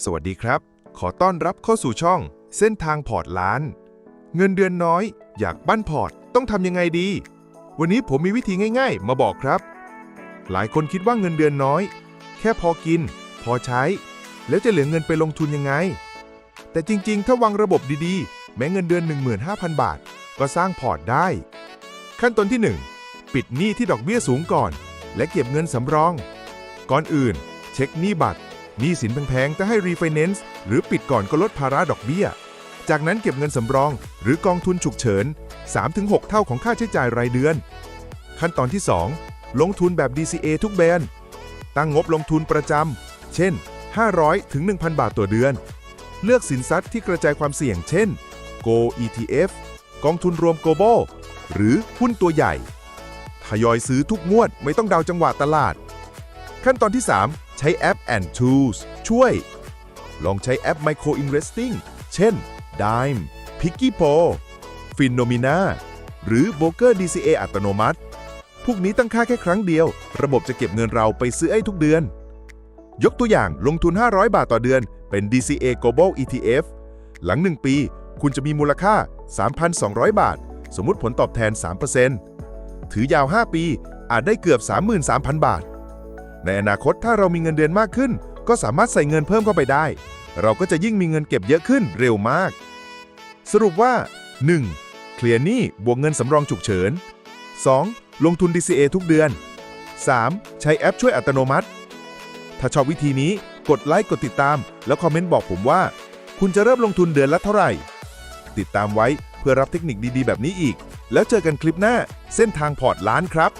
สวัสดีครับ ขอต้อนรับเข้าสู่ช่อง เส้นทางพอร์ตล้าน เงินเดือนน้อย อยากปั้นพอร์ตต้องทำยังไงดี วันนี้ผมมีวิธีง่ายๆ มาบอกครับ หลายคนคิดว่าเงินเดือนน้อย แค่พอกิน พอใช้ แล้วจะเหลือเงินไปลงทุนยังไง แต่จริงๆ ถ้าวางระบบดีๆ แม้เงินเดือน 15,000 บาท ก็สร้างพอร์ตได้ ขั้นตอนที่ 1 ปิดหนี้ที่ดอกเบี้ยสูงก่อน และเก็บเงินสำรอง ก่อนอื่น เช็คหนี้บัตร นี้สินแพงๆถ้าให้รีไฟแนนซ์หรือปิดก่อนก็ลดภาระดอกเบี้ย จากนั้นเก็บเงินสำรอง หรือกองทุนฉุกเฉิน 3-6 เท่าของค่าใช้จ่ายรายเดือน ขั้นตอนที่ 2 ลงทุนแบบ DCA ทุกแบรนด์ ตั้งงบลงทุนประจำ เช่น 500 ถึง 1,000 บาทต่อเดือน เลือกสินทรัพย์ที่กระจายความเสี่ยง เช่น Go ETF กองทุนรวม Global หรือหุ้นตัวใหญ่ ทยอยซื้อทุกงวดไม่ต้องเดาจังหวะตลาด ขั้นตอนที่ 3 ช้แอป and Tools ช่วย ลองใช้แอป Micro Investing เช่น Dime, Piggy p o Phenomena หรือ b o k e r DCA อัตโนมัติ พวกนี้ตั้งค่าแค่ครั้งเดียว ระบบจะเก็บเงินเราไปซื้อไอ้ทุกเดือน ยกตัวอย่างลงทุน 500 บาทต่อเดือน เป็น DCA Global ETF หลัง 1 ปี คุณจะมีมูลค่า 3,200 บาท สมมุติผลตอบแทน 3%ถือยาว 5 ปีอาจได้เกือบ 33,000 บาท ในอนาคตถ้าเรามีเงินเดือนมากขึ้น ก็สามารถใส่เงินเพิ่มเข้าไปได้ เราก็จะยิ่งมีเงินเก็บเยอะขึ้นเร็วมาก สรุปว่า 1. เคลียร์หนี้บวกเงินสำรองฉุกเฉิน 2. ลงทุน DCA ทุกเดือน 3. ใช้แอปช่วยอัตโนมัติ ถ้าชอบวิธีนี้กดไลค์กดติดตาม แล้วคอมเมนต์บอกผมว่า คุณจะเริ่มลงทุนเดือนละเท่าไหร่ ติดตามไว้เพื่อรับเทคนิคดีๆ แบบนี้อีก แล้วเจอกันคลิปหน้าเส้นทางพอร์ตล้านครับ